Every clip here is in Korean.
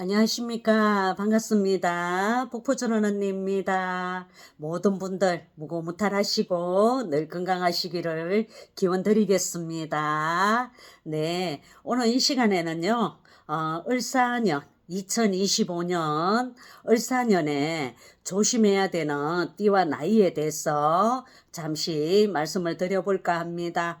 안녕하십니까. 반갑습니다. 폭포전 언니입니다. 모든 분들 무고무탈하시고 늘 건강하시기를 기원 드리겠습니다. 네. 오늘 이 시간에는요, 어, 을사년 2025년 을사년에 조심해야 되는 띠와 나이에 대해서 잠시 말씀을 드려볼까 합니다.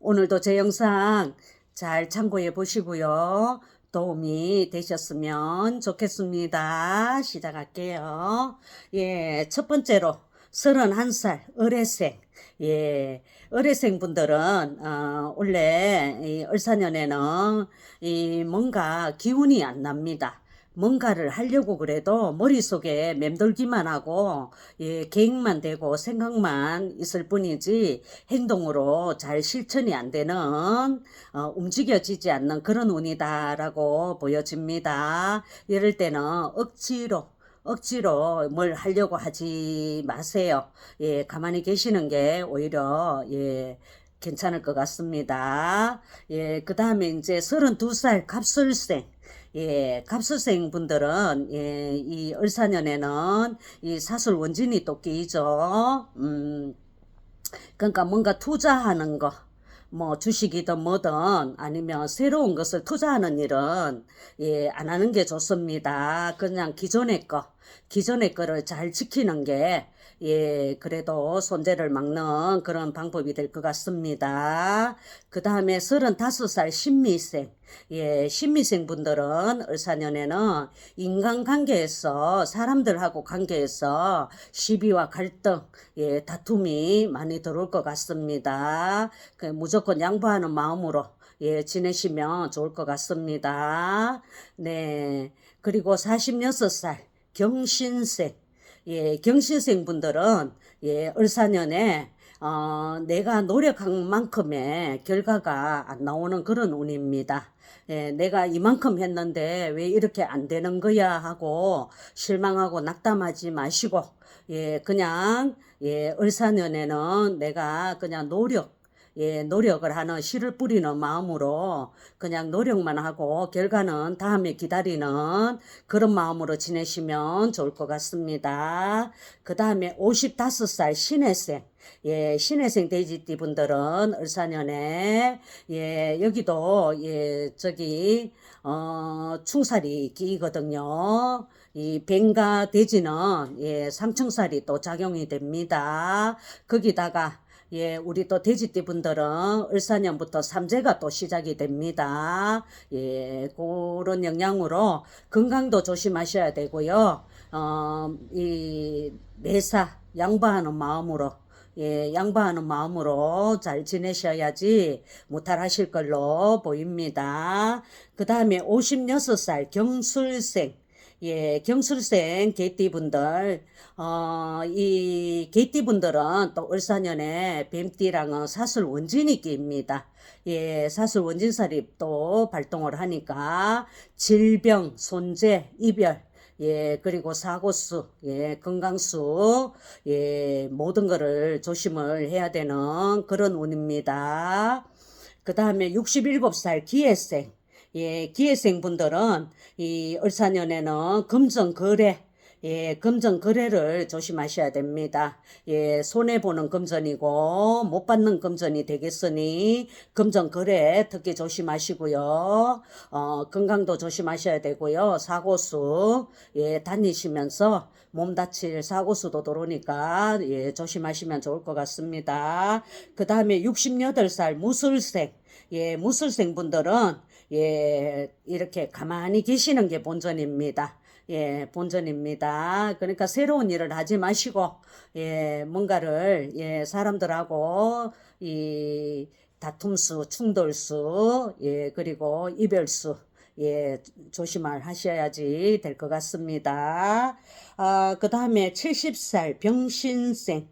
오늘도 제 영상 잘 참고해 보시고요. 도움이 되셨으면 좋겠습니다. 시작할게요. 예, 첫 번째로 31살 의뢰생. 예, 의뢰생 분들은 어, 원래 이 을사년에는 이 뭔가 기운이 안 납니다. 뭔가를 하려고 그래도 머릿속에 맴돌기만 하고 예, 계획만 되고 생각만 있을 뿐이지 행동으로 잘 실천이 안 되는 어, 움직여지지 않는 그런 운이다라고 보여집니다. 이럴 때는 억지로 억지로 뭘 하려고 하지 마세요. 예, 가만히 계시는 게 오히려 예, 괜찮을 것 같습니다. 예, 그 다음에 이제 32살 갑술생. 예, 갑술생 분들은, 예, 이 을사년에는 이 사술 원진이 또 끼죠. 음, 그러니까 뭔가 투자하는 거, 뭐 주식이든 뭐든 아니면 새로운 것을 투자하는 일은 예, 안 하는 게 좋습니다. 그냥 기존의 거, 기존의 거를 잘 지키는 게 예, 그래도 손재를 막는 그런 방법이 될 것 같습니다. 그 다음에 35살 신미생. 예, 신미생 분들은 을사년에는 인간관계에서 사람들하고 관계에서 시비와 갈등, 예, 다툼이 많이 들어올 것 같습니다. 그 무조건 양보하는 마음으로 예, 지내시면 좋을 것 같습니다. 네. 그리고 46살 경신생. 예, 경신생 분들은 예, 을사년에 어, 내가 노력한 만큼의 결과가 안 나오는 그런 운입니다. 예, 내가 이만큼 했는데 왜 이렇게 안 되는 거야 하고 실망하고 낙담하지 마시고 예, 그냥 예, 을사년에는 내가 그냥 노력 예, 노력을 하는 씨를 뿌리는 마음으로 그냥 노력만 하고 결과는 다음에 기다리는 그런 마음으로 지내시면 좋을 것 같습니다. 그 다음에 55살 신혜생. 예, 신혜생 돼지띠 분들은 을사년에, 예, 여기도, 예, 저기, 어, 충살이 끼거든요. 이 뱅가 돼지는, 예, 삼층살이 또 작용이 됩니다. 거기다가, 예, 우리 또 돼지띠 분들은 을사년부터 삼재가 또 시작이 됩니다. 예, 그런 영향으로 건강도 조심하셔야 되고요. 어, 이 매사 양보하는 마음으로 예, 양보하는 마음으로 잘 지내셔야지 무탈하실 걸로 보입니다. 그 다음에 56살 경술생 예, 경술생 개띠분들, 어, 이 개띠분들은 또 을사년에 뱀띠랑은 사술 원진이 끼입니다. 예, 사술 원진살이 또 발동을 하니까 질병, 손재, 이별, 예, 그리고 사고수, 예, 건강수, 예, 모든 거를 조심을 해야 되는 그런 운입니다. 그 다음에 67살 기회생, 예, 기회생 분들은 이 을사년에는 금전 거래, 예, 금전 거래를 조심하셔야 됩니다. 예, 손해 보는 금전이고 못 받는 금전이 되겠으니 금전 거래 특히 조심하시고요. 어, 건강도 조심하셔야 되고요. 사고수 예, 다니시면서 몸 다칠 사고수도 들어오니까 예, 조심하시면 좋을 것 같습니다. 그 다음에 68살 무술생 예, 무술생 분들은 예, 이렇게 가만히 계시는 게 본전입니다. 예, 본전입니다. 그러니까 새로운 일을 하지 마시고, 예, 뭔가를, 예, 사람들하고, 이, 다툼수, 충돌수, 예, 그리고 이별수, 예, 조심을 하셔야지 될 것 같습니다. 아, 그 다음에 70살 병신생.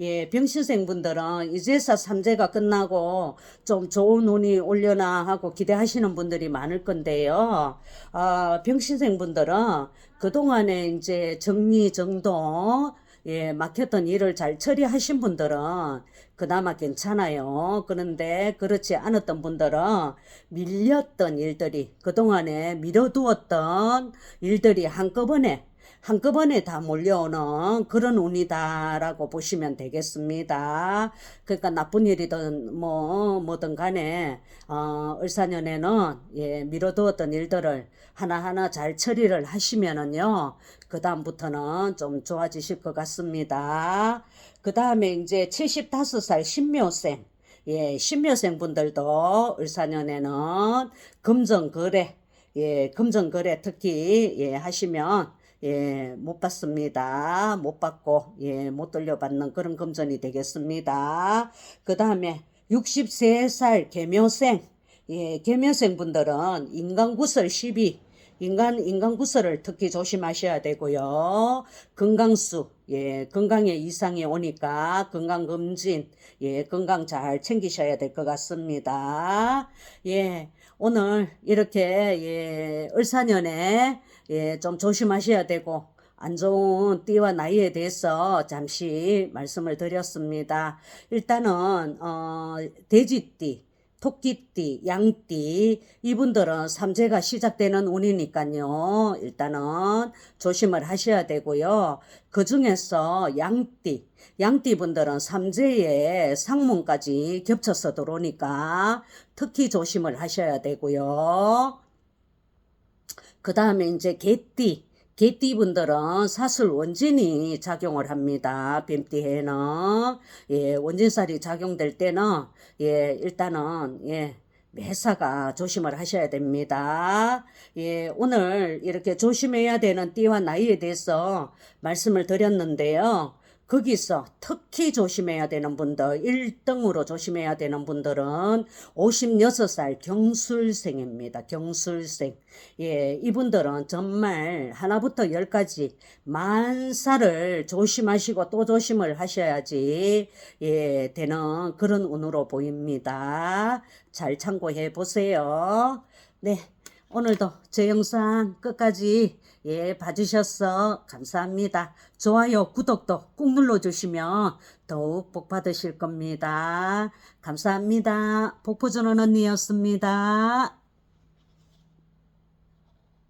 예, 병신생 분들은 이제서 삼재가 끝나고 좀 좋은 운이 올려나 하고 기대하시는 분들이 많을 건데요. 아, 병신생 분들은 그동안에 이제 정리, 정돈, 예, 막혔던 일을 잘 처리하신 분들은 그나마 괜찮아요. 그런데 그렇지 않았던 분들은 밀렸던 일들이, 그동안에 미뤄두었던 일들이 한꺼번에 한꺼번에 다 몰려오는 그런 운이다라고 보시면 되겠습니다. 그러니까 나쁜 일이든 뭐 뭐든 간에 어, 을사년에는 예, 미뤄두었던 일들을 하나하나 잘 처리를 하시면은요. 그 다음부터는 좀 좋아지실 것 같습니다. 그 다음에 이제 75살 신묘생 예, 신묘생 분들도 을사년에는 금전거래 예, 금전거래 특히 예, 하시면 예, 못 받습니다. 못 받고, 예, 못 돌려받는 그런 금전이 되겠습니다. 그 다음에 63살 개묘생, 예, 개묘생 분들은 인간구설 12, 인간, 인간 구설을 특히 조심하셔야 되고요. 건강수, 예, 건강에 이상이 오니까 건강 검진, 예, 건강 잘 챙기셔야 될 것 같습니다. 예, 오늘 이렇게, 예, 을사년에, 예, 좀 조심하셔야 되고, 안 좋은 띠와 나이에 대해서 잠시 말씀을 드렸습니다. 일단은, 어, 돼지띠, 토끼띠, 양띠, 이분들은 삼재가 시작되는 운이니까요. 일단은 조심을 하셔야 되고요. 그 중에서 양띠, 양띠 분들은 삼재에 상문까지 겹쳐서 들어오니까 특히 조심을 하셔야 되고요. 그 다음에 이제 개띠. 개띠 분들은 사슬 원진이 작용을 합니다. 뱀띠에는. 예, 원진살이 작용될 때는, 예, 일단은, 예, 매사가 조심을 하셔야 됩니다. 예, 오늘 이렇게 조심해야 되는 띠와 나이에 대해서 말씀을 드렸는데요. 거기서 특히 조심해야 되는 분들, 1등으로 조심해야 되는 분들은 56살 경술생입니다. 경술생. 예, 이분들은 정말 하나부터 열까지 만사를 조심하시고 또 조심을 하셔야지, 예, 되는 그런 운으로 보입니다. 잘 참고해 보세요. 네. 오늘도 제 영상 끝까지 예, 봐주셔서 감사합니다. 좋아요, 구독도 꾹 눌러주시면 더욱 복 받으실 겁니다. 감사합니다. 복포 주는 언니였습니다.